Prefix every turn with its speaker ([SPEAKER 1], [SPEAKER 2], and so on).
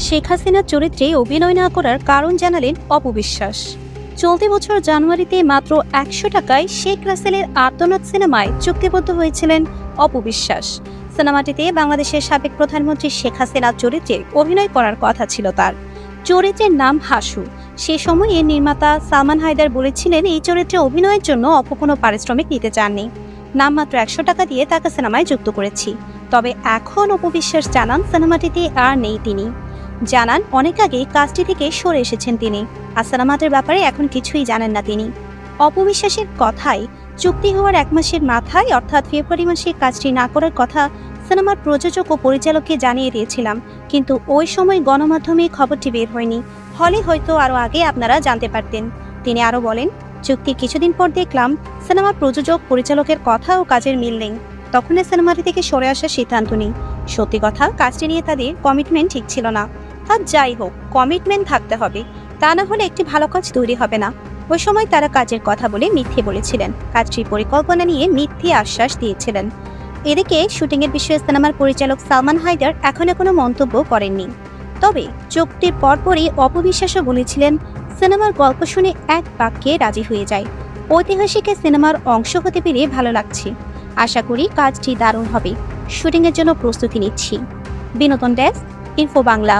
[SPEAKER 1] শেখ হাসিনার চরিত্রে অভিনয় না করার কারণ জানালেন অপবিশ্বাস চলতি বছর জানুয়ারিতে মাত্র একশো টাকায় শেখ রাসেলের আর্তনাদ সিনেমায় চুক্তিবদ্ধ হয়েছিলেন অপবিশ্বাস সিনেমাটিতে বাংলাদেশের সাবেক প্রধানমন্ত্রী শেখ হাসিনার চরিত্রে অভিনয় করার কথা ছিল তার। চরিত্রের নাম হাসু। সে সময়ে নির্মাতা সালমান হায়দার বলেছিলেন, এই চরিত্রে অভিনয়ের জন্য অপ কোনো পারিশ্রমিক নিতে চাননি। নামমাত্র একশো টাকা দিয়ে তাকে সিনেমায় যুক্ত করেছি। তবে এখন অপবিশ্বাস জানান, সিনেমাটিতে আর নেই তিনি। জানান, অনেক আগে কাজটি থেকে সরে এসেছেন তিনি। আর সিনেমাটির ব্যাপারে এখন কিছুই জানেন না তিনি। অপবিশ্বাসের কথায় চুক্তি হওয়ার এক মাসের মাথায়, অর্থাৎ ফেব্রুয়ারি মাসে কাজটি না করার কথা সিনেমার প্রযোজক ও পরিচালককে জানিয়ে দিয়েছিলাম। কিন্তু ওই সময় গণমাধ্যমে খবরটি বের হয়নি। হলে হয়তো আরও আগে আপনারা জানতে পারতেন। তিনি আরও বলেন চুক্তি কিছুদিন পর দেখলাম সিনেমার প্রযোজক, পরিচালকের কথা ও কাজের মিল নেই। তখন সিনেমাটি থেকে সরে আসার সিদ্ধান্ত নিই। সত্যি কথা, কাজটি নিয়ে তাদের কমিটমেন্ট ঠিক ছিল না। আর যাই হোক কমিটমেন্ট থাকতে হবে। তা না হলে একটি ভালো কাজ তৈরি হবে না। ওই সময় তারা কাজের কথা বলে মিথ্যে বলেছিলেন। কাজটির পরিকল্পনা নিয়ে মিথ্যে আশ্বাস দিয়েছিলেন। এদিকে শুটিংয়ের বিষয়ে সিনেমার পরিচালক সালমান হায়দার এখনও কোনো মন্তব্য করেননি। তবে চুক্তির পরপরই অপবিশ্বাসও বলেছিলেন, সিনেমার গল্প শুনে এক বাক্যে রাজি হয়ে যায়। ঐতিহাসিক সিনেমার অংশ হতে পেরে ভালো লাগছে। আশা করি কাজটি দারুণ হবে। শুটিংয়ের জন্য প্রস্তুতি নিচ্ছি। বিনোদন ডেস্ক, ইনফো বাংলা।